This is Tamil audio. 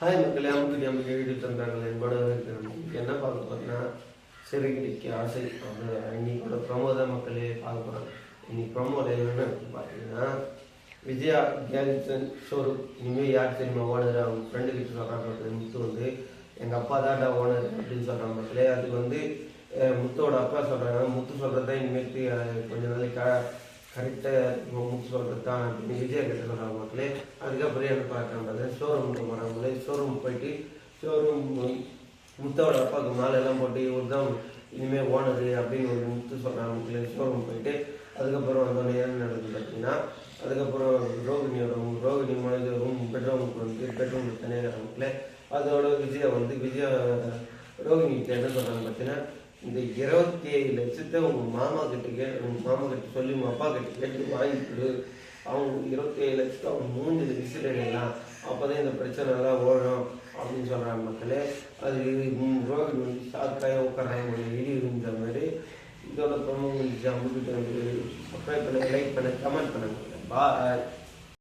ஹாய் மக்களே அமுக்கு நமக்கு எழுதி தந்தாங்க என்னோட என்ன பார்க்க போறோம்னா சிறுகிடிக்கு ஆசை. அது இன்னைக்கு ப்ரமோ தான் மக்களே பார்க்க போகிறோம் இன்னைக்கு ப்ரமோல என்னென்ன பார்த்தீங்கன்னா விஜயா கேரிசன் ஷோரூம் இனிமேல் யார் தெரியுமா ஓனர் அவங்க ஃப்ரெண்டு கிட்ட சொல்கிறாங்க முத்து வந்து எங்கள் அப்பா தான்டா ஓனர் அப்படின்னு சொல்கிறாங்க மக்களே. அதுக்கு வந்து முத்தோட அப்பா சொல்கிறாங்க முத்து சொல்கிறது தான் இனிமேல் கொஞ்ச நாளைக்கு கரெக்டாக முத்து சொல்கிறது தான் அப்படின்னு விஜயா கிட்ட சொல்கிறாங்க மக்களே. அதுக்கப்புறம் என்ன பார்க்குறாங்க ஷோரூமுக்கு போகிறாங்களே ஷோரூம் போயிட்டு ஷோரூம் முத்தோட அப்பாவுக்கு மாலையெல்லாம் போட்டு இவர் தான் இனிமேல் ஓனரு அப்படின்னு ஒரு முத்து சொல்கிறாங்க மக்களே ஷோரூம் போயிட்டு அதுக்கப்புறம் வந்தோடனே என்ன நடக்குது பார்த்தீங்கன்னா அதுக்கப்புறம் ரோகிணியோட ரூம் ரோகிணி மனைவி ரூம் பெட்ரூமுக்கு வந்து பெட்ரூம் தனியாக மக்களே அதோட விஜயா வந்து விஜயா ரோகிணிக்கு என்ன சொல்கிறாங்க பார்த்தீங்கன்னா இந்த இருபத்தி ஏழு லட்சத்தை உங்கள் மாமா கிட்ட கே உங்கள் மாமா கிட்ட சொல்லி உங்கள் அப்பா கிட்ட கேட்டு வாங்கிட்டு அவங்க இருபத்தி ஏழு லட்சத்தை அவங்க மூஞ்சில் விசிலிடலாம் அப்போ தான் இந்த பிரச்சனை எல்லாம் ஓடும் அப்படின்னு சொல்கிறாங்க மக்களே. அது மூணு ரூபாய் வந்து ஷாக்காக உட்காராங்க இடி இருந்த மாதிரி இதோட ப்ரொமோ முடிஞ்சு அமுக்கிட்டு வந்து சப்ஸ்கிரைப் பண்ண லைக் பண்ண கமெண்ட் பண்ணுங்க பாய்